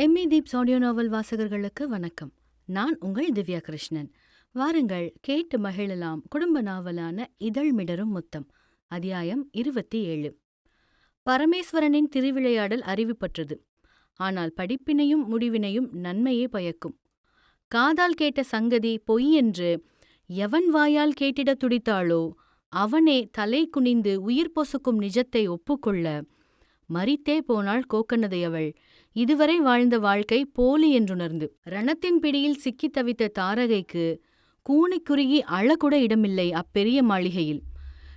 Emmy தீப்ஸ் audio நாவல் வாசகர்களுக்கு வணக்கம். நான் உங்கள் திவ்யா கிருஷ்ணன் வாருங்கள் கேட்டு மகிழலாம் குடும்ப நாவலான இதழ் மிடரும் முத்தம் அத்தியாயம் இருபத்தி ஏழு பரமேஸ்வரனின் திருவிளையாடல் அறிவுப்பற்றது ஆனால் படிப்பினையும் முடிவினையும் நன்மையே பயக்கும். காதால் கேட்ட சங்கதி பொய் என்று எவன் வாயால் கேட்டிடத் துடித்தாளோ அவனே தலை குனிந்து உயிர் பொசுக்கும் நிஜத்தை ஒப்புக்கொள்ள மறித்தே போனாள் கோக்கனதையவள் இதுவரை வாழ்ந்த வாழ்க்கை போலி என்றுணர்ந்து. ரணத்தின் பிடியில் சிக்கித் தவித்த தாரகைக்கு கூனிக் குறுகி அழக்கூட இடமில்லை அப்பெரிய மாளிகையில்.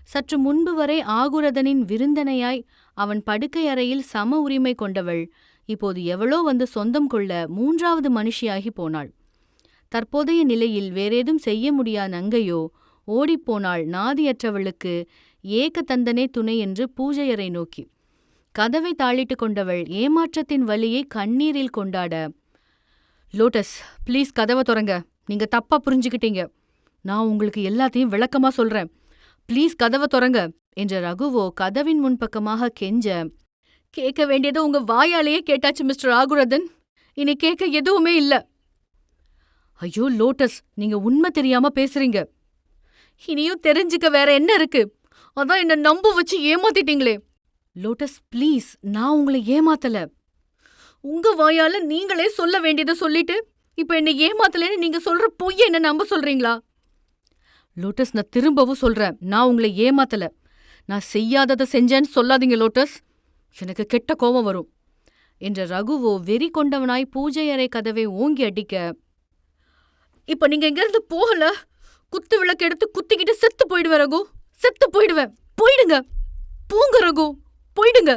சற்று முன்பு வரை ஆகுரதனின் விருந்தனையாய் அவன் படுக்கை அறையில் சம உரிமை கொண்டவள். இப்போது எவளோ வந்து சொந்தம் கொள்ள மூன்றாவது மனுஷியாகி போனாள். தற்போதைய நிலையில் வேறேதும் செய்ய முடியா நங்கையோ? ஓடிப்போனாள் நாதியற்றவளுக்கு ஏகதந்தனே துணை என்று பூஜையறை நோக்கி. கதவை தாளிட்டு கொண்டவள் ஏமாற்றத்தின் வலியை கண்ணீரில் கொண்டாட லோட்டஸ் ப்ளீஸ் கதவை தொடங்க நீங்க தப்பா புரிஞ்சுக்கிட்டீங்க. நான் உங்களுக்கு எல்லாத்தையும் விளக்கமா சொல்றேன். ப்ளீஸ் கதவை தொடங்க என்ற ரகுவோ கதவின் முன்பக்கமாக கெஞ்ச கேட்க வேண்டியதை உங்க வாயாலேயே கேட்டாச்சு மிஸ்டர் ஆகுரதன் இனி கேட்க எதுவுமே இல்ல. ஐயோ லோட்டஸ் நீங்க உண்மை தெரியாம பேசுறீங்க. இனியும் தெரிஞ்சுக்க வேற என்ன இருக்கு? அதான் என்ன நம்ப வச்சு ஏமாத்திட்டீங்களே. லோட்டஸ் ப்ளீஸ் நான் உங்களை ஏமாத்தல. உங்க வாயால நீங்களே சொல்ல வேண்டியதை சொல்லிட்டு இப்ப என்னை ஏமாத்தலன்னு நீங்க சொல்ற பொய்ய என்ன நம்ப சொல்றீங்களா? லோட்டஸ் நான் திரும்பவும் சொல்றேன் நான் உங்களை ஏமாத்தல. நான் செய்யாததை செஞ்சேன்னு சொல்லாதீங்க லோட்டஸ். எனக்கு கெட்ட கோபம் வரும். என்ற ரகுவோ வெறி கொண்டவனாய் பூஜை அறை கதவை ஓங்கி அடிக்க இப்ப நீங்க எங்கிருந்து போகல? குத்து விளக்கு எடுத்து குத்திக்கிட்டு செத்து போயிடுவேன் ரகு. செத்து போயிடுவேன் போயிடுங்க. பூங்க ரகு. போயிடுங்க.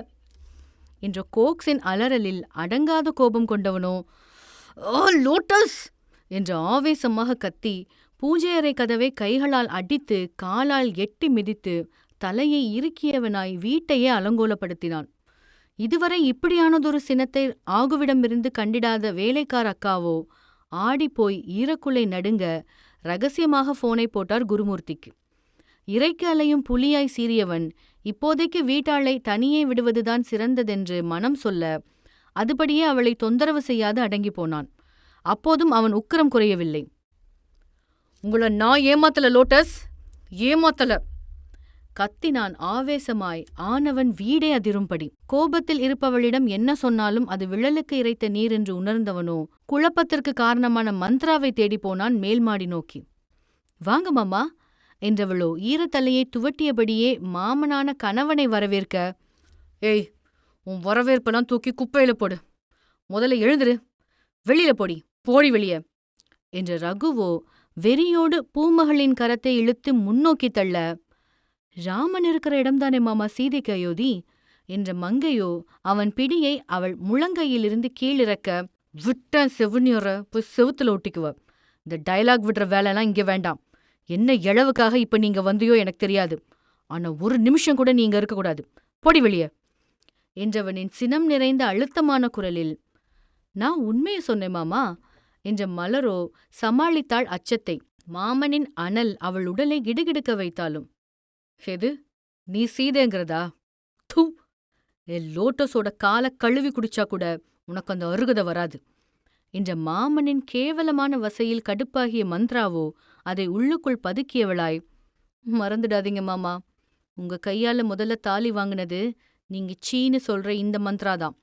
என்ற கோக்ஸின் அலறலில் அடங்காத கோபம் கொண்டவனோ ஓ லோட்டஸ்! என்று ஆவேசமாக கத்தி பூஜை அறை கதவை கைகளால் அடித்து காலால் எட்டி மிதித்து தலையை இறுக்கியவனாய் வீட்டையே அலங்கோலப்படுத்தினான். இதுவரை இப்படியானதொரு சினத்தை ஆகுவிடமிருந்து கண்டிடாத வேலைக்கார அக்காவோ ஆடிப்போய் ஈரக்குலை நடுங்க ரகசியமாக போனை போட்டார் குருமூர்த்திக்கு. இறைக்கு அலையும் புலியாய் சீறியவன் இப்போதைக்கு வீட்டாளை தனியே விடுவதுதான் சிறந்ததென்று மனம் சொல்ல அதுபடியே அவளை தொந்தரவு செய்யாது அடங்கி போனான். அப்போதும் அவன் உக்கிரம் குறையவில்லை. உங்களை நான் ஏமாத்தல லோட்டஸ்? ஏமாத்தல? கத்தினான் ஆவேசமாய். ஆனவன் வீடே அதிரும்படி. கோபத்தில் இருப்பவளிடம் என்ன சொன்னாலும் அது விழலுக்கு இறைத்த நீர் என்று உணர்ந்தவனோ குழப்பத்திற்கு காரணமான மந்த்ராவை தேடி போனான் மேல்மாடி நோக்கி. வாங்க மாமா என்றவளோ ஈரத்தலையை துவட்டியபடியே மாமனான கணவனை வரவேற்க ஏய் உன் வரவேற்பெல்லாம் தூக்கி குப்பையில போடு. முதல்ல எழுந்துரு. வெளியில போடி. போடி வெளிய. என்ற ரகுவோ வெறியோடு பூமகளின் கரத்தை இழுத்து முன்னோக்கி தள்ள ராமன் இருக்கிற இடம்தானே மாமா சீதைக்கு அயோதி என்ற மங்கையோ அவன் பிடியை அவள் முழங்கையிலிருந்து கீழிறக்க விட்ட செவுனியோர போய் செவுத்துல ஒட்டிக்குவ. இந்த டைலாக் விடுற வேலைலாம் இங்க வேண்டாம். என்ன எளவுக்காக இப்ப நீங்க வந்தியோ எனக்கு தெரியாது. ஆனா ஒரு நிமிஷம் கூட நீங்க இருக்கக்கூடாது. பொடி வெளிய. என்றவனின் சினம் நிறைந்த அழுத்தமான குரலில் நான் உண்மையை சொன்னேன் மாமா என்ற மலரோ சமாளித்தாள் அச்சத்தை. மாமனின் அனல் அவள் உடலை கிடுகிடுக்க வைத்தாலும். எது? நீ சீதைங்கிறதா? தூ! என் லோட்டஸோட கால கழுவி குடிச்சா கூட உனக்கு அந்த அருகதை வராது. என்ற மாமனின் கேவலமான வசையில் கடுப்பாகிய மந்த்ராவோ அதை உள்ளுக்குள் பதுக்கியவளாய். மறந்துடாதீங்க மாமா. உங்க கையால முதல்ல தாலி வாங்கினது நீங்க சீன்னு சொல்ற இந்த மந்த்ராதான்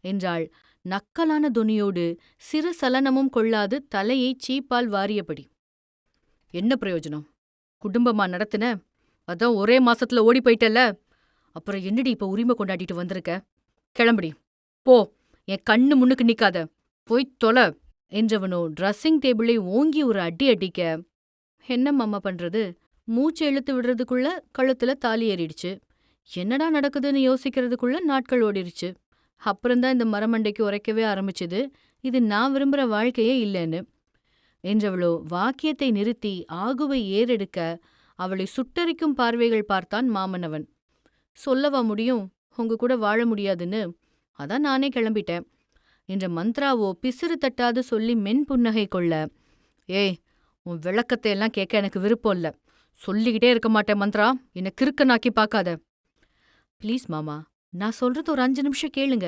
என்றாள். நக்கலான துணியோடு சிறு சலனமும் கொள்ளாது தலையை சீப்பால் வாரியபடி. என்ன பிரயோஜனம்? குடும்பமா நடத்தின? அதான் ஒரே மாசத்துல ஓடி போயிட்டல்ல. அப்புறம் என்னடி இப்ப உரிமை கொண்டாடிட்டு வந்திருக்க? கிளம்புடி. போ. என் கண்ணு முன்னுக்கு நிக்காத. போய் தொலை என்றவனோ ட்ரெஸ்ஸிங் டேபிளை ஓங்கி ஒரு அடி அடிக்க. என்ன மாமா பண்றது? மூச்சு இழுத்து விடுறதுக்குள்ள கழுத்துல தாலி ஏறிடுச்சு. என்னடா நடக்குதுன்னு யோசிக்கிறதுக்குள்ள நாட்கள் ஓடிருச்சு. அப்புறம்தான் இந்த மரமண்டைக்கு உரைக்கவே ஆரம்பிச்சது. இது நான் விரும்புற வாழ்க்கையே இல்லைன்னு. என்றவளோ வாக்கியத்தை நிறுத்தி ஆகுவை ஏறெடுக்க அவளை சுட்டரிக்கும் பார்வைகள் பார்த்தான் மாமனவன். சொல்லவா முடியும்? உங்க கூட வாழ முடியாதுன்னு. அதான் நானே கிளம்பிட்டேன். என்ற மந்த்ராவோ பிசிறு தட்டாது சொல்லி மென் புன்னகை கொள்ள. ஏய் உன் விளக்கத்தை எல்லாம் கேட்க எனக்கு விருப்பம் இல்ல. சொல்லிக்கிட்டே இருக்க மாட்டேன் மந்த்ரா. என்னை கிறுக்கனாக்கி பார்க்காத ப்ளீஸ் மாமா நான் சொல்றது ஒரு அஞ்சு நிமிஷம் கேளுங்க.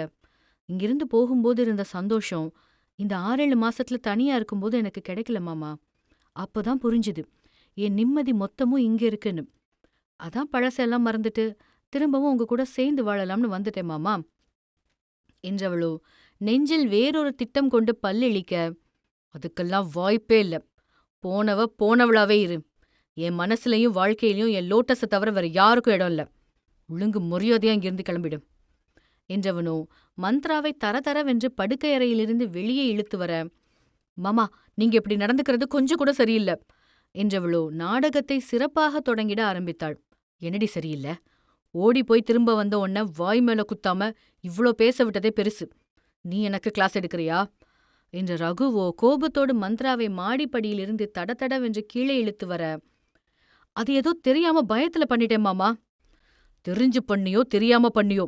இங்கிருந்து போகும்போது இருந்த சந்தோஷம் இந்த ஆறேழு மாசத்துல தனியா இருக்கும்போது எனக்கு கிடைக்கல மாமா. அப்போதான் புரிஞ்சுது. என் நிம்மதி மொத்தமும் இங்க இருக்குன்னு. அதான் பழசெல்லாம் மறந்துட்டு திரும்பவும் உங்க கூட சேர்ந்து வாழலாம்னு வந்துட்டேன் மாமா. என்றவளோ நெஞ்சில் வேறொரு திட்டம் கொண்டு பல்லிழிக்க. அதுக்கெல்லாம் வாய்ப்பே இல்ல. போனவ போனவளாவே இரு. என் மனசுலயும் வாழ்க்கையிலயும் என் லோட்டஸை தவிர வேற யாருக்கும் இடம் இல்ல. ஒழுங்கு மரியாதையா இங்கிருந்து கிளம்பிடும். என்றவனோ மந்த்ராவை தரதரவென்று படுக்கை அறையிலிருந்து வெளியே இழுத்து வர மாமா நீங்க இப்படி நடந்துக்கிறது கொஞ்சம் கூட சரியில்லை. என்றவளோ நாடகத்தை சிறப்பாக தொடங்கிட ஆரம்பித்தாள். என்னடி சரியில்லை? ஓடி போய் திரும்ப வந்த உன்ன வாய் மேல குத்தாம இவ்ளோ பேச விட்டதே பெருசு. நீ எனக்கு கிளாஸ் எடுக்கிறியா? என்ற ரகுவோ கோபத்தோடு மந்த்ராவை மாடிப்படியிலிருந்து தடதடவென்று கீழே இழுத்து வர அது ஏதோ தெரியாம பயத்துல பண்ணிட்டேன் மாமா. தெரிஞ்சு பண்ணியோ தெரியாம பண்ணியோ.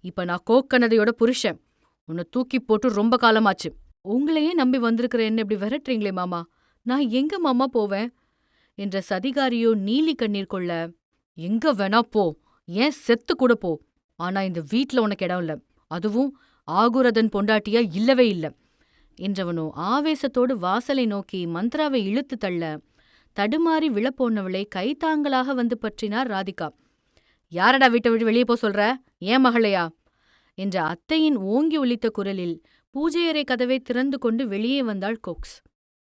இப்ப நான் கோக்கனதையோட புருஷன். உன்னை தூக்கி போட்டு ரொம்ப காலமாச்சு. உங்களையே நம்பி வந்திருக்கிற என்ன இப்படி விரட்டுறீங்களே மாமா. நான் எங்க மாமா போவேன்? என்ற சதிகாரியோ நீலி கண்ணீர் கொள்ள எங்க வேணா போ. ஏன் செத்து கூட போ. ஆனா இந்த வீட்ல உனக்கு இடம் இல்ல. அதுவும் ஆகுரதன் பொண்டாட்டியா இல்லவே இல்ல. என்றவனோ ஆவேசத்தோடு வாசலை நோக்கி மந்த்ராவை இழுத்து தள்ள தடுமாறி விழப்போனவளை கைத்தாங்களாக வந்து பற்றினார் ராதிகா. யாரடா வீட்டை விட்டு வெளியே போ சொல்ற? ஏன் மகளையா? என்ற அத்தையின் ஓங்கி ஒலித்த குரலில் பூஜையறை கதவை திறந்து கொண்டு வெளியே வந்தாள் கோக்ஸ்.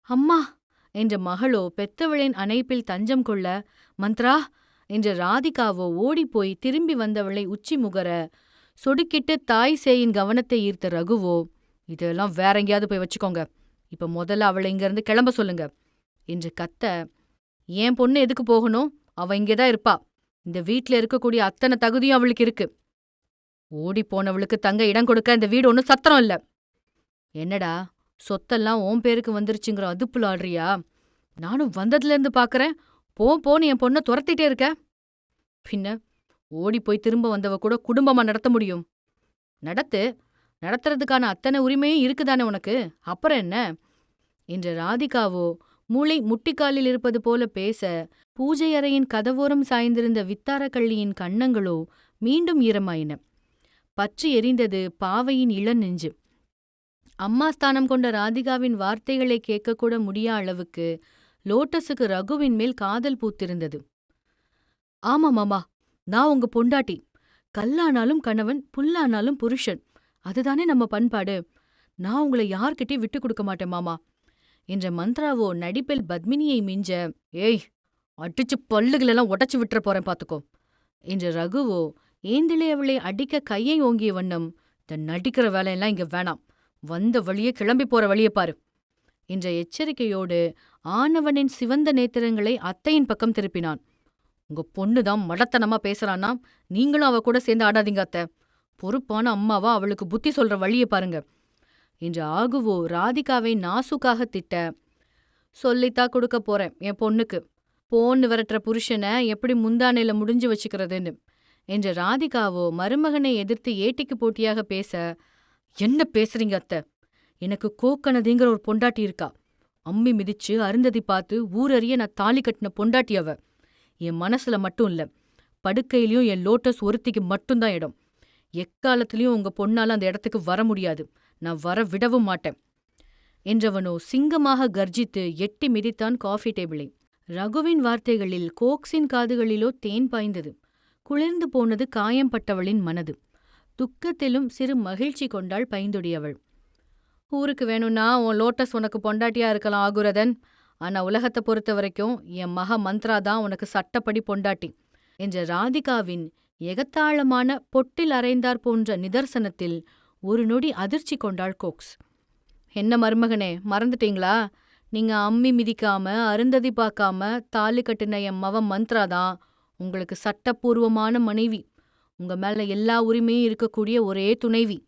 அம்மா! என்ற மகளோ பெத்தவளின் அணைப்பில் தஞ்சம் கொள்ள மந்த்ரா! என்ற ராதிகாவோ ஓடிப்போய் திரும்பி வந்தவளை உச்சி முகர சொடுக்கிட்டு தாய் சேயின் கவனத்தை ஈர்த்த ரகுவோ இதெல்லாம் வேற எங்கேயாவது போய் வச்சுக்கோங்க. இப்ப முதல்ல அவளை இங்கிருந்து கிளம்ப சொல்லுங்க. என்று கத்த என் பொண்ணு எதுக்கு போகணும்? அவ இங்கேதான் இருப்பா. இந்த வீட்ல இருக்கக்கூடிய அத்தனை தகுதியும் அவளுக்கு இருக்கு. ஓடி போனவளுக்கு தங்க இடம் கொடுக்க இந்த வீடு ஒன்றும் சத்திரம் இல்ல. என்னடா சொத்தெல்லாம் உன் பேருக்கு வந்துருச்சுங்கிற அதுப்புல ஆடுறியா? நானும் வந்ததுல இருந்து பாக்குறேன். போ போன்னு என் பொண்ணை துரத்திட்டே இருக்க. பின்ன? ஓடி போய் திரும்ப வந்தவ கூட குடும்பமா நடத்த முடியும். நடத்து நடத்துறதுக்கான அத்தனை உரிமையும் இருக்குதானே உனக்கு? அப்புறம் என்ன? என்று ராதிகாவோ மூளை முட்டிக்காலில் இருப்பது போல பேச பூஜை அறையின் கதவோரம் சாய்ந்திருந்த வித்தாரக்கள்ளியின் கன்னங்களோ மீண்டும் ஈரமாயின. பற்றி எரிந்தது பாவையின் இளநெஞ்சு அம்மா ஸ்தானம் கொண்ட ராதிகாவின் வார்த்தைகளை கேட்கக்கூட முடியா அளவுக்கு லோட்டஸுக்கு ரகுவின் மேல் காதல் பூத்திருந்தது. ஆமா மாமா. நான் உங்க பொண்டாட்டி. கல்லானாலும் கணவன் புல்லானாலும் புருஷன். அதுதானே நம்ம பண்பாடு. நான் உங்களை யார்கிட்டயும் விட்டு கொடுக்க மாட்டேன் மாமா. என்ற மந்த்ராவோ நடிப்பில் பத்மினியை மிஞ்ச ஏய் அடிச்சு பல்லுகளெல்லாம் உடைச்சு விட்டுற போறேன் பாத்துக்கோ. என்ற ரகுவோ ஏந்திலே அவளை அடிக்க கையை ஓங்கிய வண்ணம் தன் நடிக்கிற வேலையெல்லாம் இங்க வேணாம். வந்த வழியே கிளம்பி போற வழியே பாரு. என்ற எச்சரிக்கையோடு ஆனவனின் சிவந்த நேத்திரங்களை அத்தையின் பக்கம் திருப்பினான். உங்க பொண்ணுதான் மடத்தனமா பேசுறான்னா நீங்களும் அவ கூட சேர்ந்து ஆடாதீங்க அத்த. பொறுப்பான அம்மாவா அவளுக்கு புத்தி சொல்ற வழியை பாருங்க. என்று ஆகுவோ ராதிகாவை நாசுக்காக திட்ட சொல்லித்தான் கொடுக்க போறேன் என் பொண்ணுக்கு. போன்னு விரட்டுற புருஷனை எப்படி முந்தானையில முடிஞ்சு வச்சுக்கிறதுன்னு. என்ற ராதிகாவோ மருமகனை எதிர்த்து ஏட்டிக்கு போட்டியாக பேச என்ன பேசுறீங்க அத்த? எனக்கு கோக்கனதிங்கிற ஒரு பொண்டாட்டி இருக்கா. அம்மி மிதிச்சு அருந்ததி பார்த்து ஊரறிய நான் தாலி கட்டின பொண்டாட்டி அவ. என் மனசுல மட்டும் இல்ல படுக்கையிலயும் என் லோட்டஸ் ஒருத்திக்கு மட்டும்தான் இடம். எக்காலத்திலயும் உங்க பொண்ணால அந்த இடத்துக்கு வர முடியாது. நான் வர விடவும் மாட்டேன். என்றவனோ சிங்கமாக கர்ஜித்து எட்டி மிதித்தான் காஃபி டேபிளை ரகுவின் வார்த்தைகளில் கோக்ஸின் காதுகளிலோ தேன் பாய்ந்தது. குளிர்ந்து போனது காயம்பட்டவளின் மனது. துக்கத்திலும் சிறு மகிழ்ச்சி கொண்டாள் பைந்தொடியவள் ஊருக்கு வேணும்னா உன் லோட்டஸ் உனக்கு பொண்டாட்டியா இருக்கலாம் ஆகுரதன். ஆனா உலகத்தை பொறுத்த வரைக்கும் என் மக மந்த்ரா தான் உனக்கு சட்டப்படி பொண்டாட்டி. என்ற ராதிகாவின் எகத்தாளமான பொட்டில் அறைந்தார் போன்ற நிதர்சனத்தில் ஒரு நொடி அதிர்ச்சி கொண்டாள் கோக்ஸ். என்ன மருமகனே மறந்துட்டீங்களா? நீங்க அம்மி மிதிக்காம அருந்ததி பார்க்காம தாலி கட்டின என் மவ மந்த்ரா தான் உங்களுக்கு சட்டப்பூர்வமான மனைவி. உங்க மேல எல்லா உரிமையும் இருக்கக்கூடிய ஒரே துணைவி.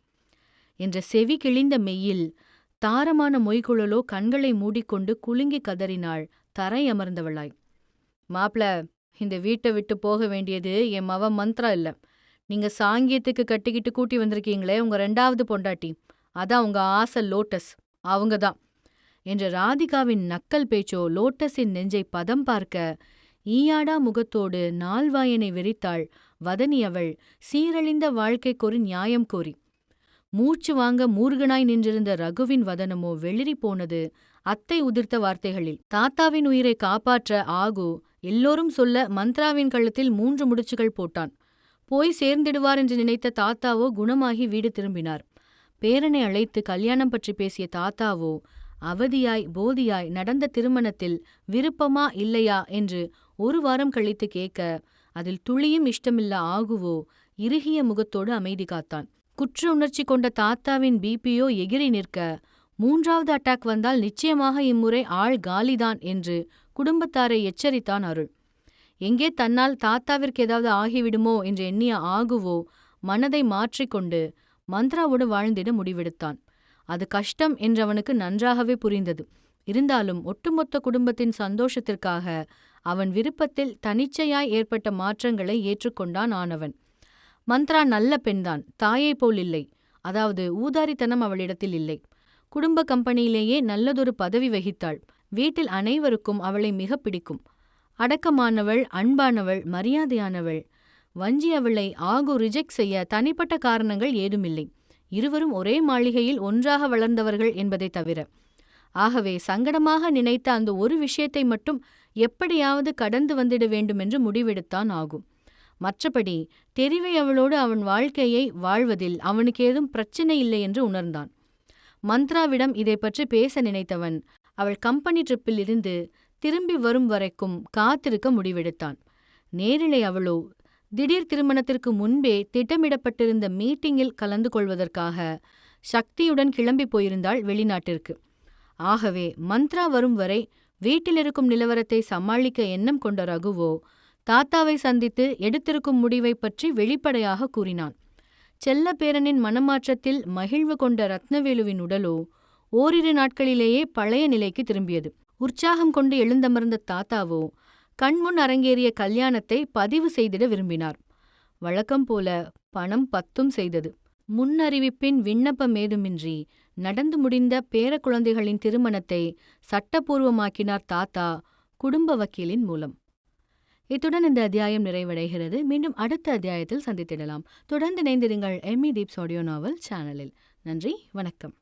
என்ற செவி கிழிந்த மெய்யில் தாரமான மொய்குழலோ கண்களை மூடிக்கொண்டு குலுங்கி கதறினாள் தரை அமர்ந்தவளாய். மாப்ள இந்த வீட்டை விட்டு போக வேண்டியது என் மவ மந்த்ரா இல்ல. நீங்க சாங்கியத்துக்கு கட்டிக்கிட்டு கூட்டி வந்திருக்கீங்களே உங்க ரெண்டாவது பொண்டாட்டி. அதான் உங்க ஆசை லோட்டஸ். அவங்க தான். என்ற ராதிகாவின் நக்கல் பேச்சோ லோட்டஸின் நெஞ்சை பதம் பார்க்க ஈயாடா முகத்தோடு நால்வாயனை வெறித்தாள் வதனி அவள். சீரழிந்த வாழ்க்கைக்கொரு நியாயம் கோரி மூச்சு வாங்க மூர்கனாய் நின்றிருந்த ரகுவின் வதனமோ வெளிரி போனது அத்தை உதிர்த்த வார்த்தைகளில். தாத்தாவின் உயிரை காப்பாற்ற ஆகு எல்லோரும் சொல்ல மந்த்ராவின் கழுத்தில் மூன்று முடிச்சுகள் போட்டான். போய் சேர்ந்திடுவார் என்று நினைத்த தாத்தாவோ குணமாகி வீடு திரும்பினார். பேரனை அழைத்து கல்யாணம் பற்றி பேசிய தாத்தாவோ அவதியாய் போதியாய் நடந்த திருமணத்தில் விருப்பமா இல்லையா? என்று ஒரு வாரம் கழித்து கேட்க அதில் துளியும் இஷ்டமில்ல ஆகுவோ? இறுகிய முகத்தோடு அமைதி காத்தான். குற்ற உணர்ச்சி கொண்ட தாத்தாவின் பிபியோ எகிரி நிற்க மூன்றாவது அட்டாக் வந்தால் நிச்சயமாக இம்முறை ஆள் காலிதான் என்று குடும்பத்தாரை எச்சரித்தான் அருள். எங்கே தன்னால் தாத்தாவிற்கு ஏதாவது ஆகிவிடுமோ என்று எண்ணிய ஆகுவோ மனதை மாற்றிக்கொண்டு மந்த்ராவோடு வாழ்ந்திட முடிவெடுத்தான். அது கஷ்டம் என்றவனுக்கு நன்றாகவே புரிந்தது. இருந்தாலும் ஒட்டுமொத்த குடும்பத்தின் சந்தோஷத்திற்காக அவன் விருப்பத்தில் தனிச்சையாய் ஏற்பட்ட மாற்றங்களை ஏற்றுக்கொண்டான் ஆனவன். மந்த்ரா நல்ல பெண்தான் தாயைப் போல் இல்லை. அதாவது ஊதாரித்தனம் அவளிடத்தில் இல்லை. குடும்ப கம்பெனியிலேயே நல்லதொரு பதவி வகித்தாள். வீட்டில் அனைவருக்கும் அவளை மிக பிடிக்கும். அடக்கமானவள் அன்பானவள் மரியாதையானவள். வஞ்சி அவளை ஆகு ரிஜெக்ட் செய்ய தனிப்பட்ட காரணங்கள் ஏதுமில்லை. இருவரும் ஒரே மாளிகையில் ஒன்றாக வளர்ந்தவர்கள் என்பதை தவிர. ஆகவே சங்கடமாக நினைத்த அந்த ஒரு விஷயத்தை மட்டும் எப்படியாவது கடந்து வந்திட வேண்டுமென்று முடிவெடுத்தான் ஆகும். மற்றபடி தெரிவை அவளோடு அவன் வாழ்க்கையை வாழ்வதில் அவனுக்கு ஏதும் பிரச்சனை இல்லை என்று உணர்ந்தான். மந்த்ராவிடம் இதை பற்றி பேச நினைத்தவன் அவள் கம்பெனி ட்ரிப்பில் இருந்து திரும்பி வரும் வரைக்கும் காத்திருக்க முடிவெடுத்தான். நேரிலே அவளோ திடீர் திருமணத்திற்கு முன்பே திட்டமிடப்பட்டிருந்த மீட்டிங்கில் கலந்து கொள்வதற்காக சக்தியுடன் கிளம்பி போயிருந்தாள் வெளிநாட்டிற்கு. ஆகவே மந்த்ரா வரும் வரை வீட்டிலிருக்கும் நிலவரத்தை சமாளிக்க எண்ணம் கொண்ட ரகுவோ தாத்தாவை சந்தித்து எடுத்திருக்கும் முடிவை பற்றி வெளிப்படையாக கூறினான். செல்ல பேரனின் மனமாற்றத்தில் மகிழ்வு கொண்ட ரத்னவேலுவின் உடலோ ஓரிரு நாட்களிலேயே பழைய நிலைக்கு திரும்பியது. உற்சாகம் கொண்டு எழுந்தமர்ந்த தாத்தாவோ கண்முன் அரங்கேறிய கல்யாணத்தை பதிவு செய்திட விரும்பினார். வழக்கம் போல பணம் பத்தும் செய்தது. முன்னறிவிப்பின் விண்ணப்பம் ஏதுமின்றி நடந்து முடிந்த பேரக்குழந்தைகளின் திருமணத்தை சட்டப்பூர்வமாக்கினார் தாத்தா குடும்ப வக்கீலின் மூலம். இத்துடன் இந்த அத்தியாயம் நிறைவடைகிறது. மீண்டும் அடுத்த அத்தியாயத்தில் சந்தித்திடலாம். தொடர்ந்து இணைந்திருங்கள் எம்மி தீப்ஸ் ஆடியோ நாவல் சேனலில். நன்றி வணக்கம்.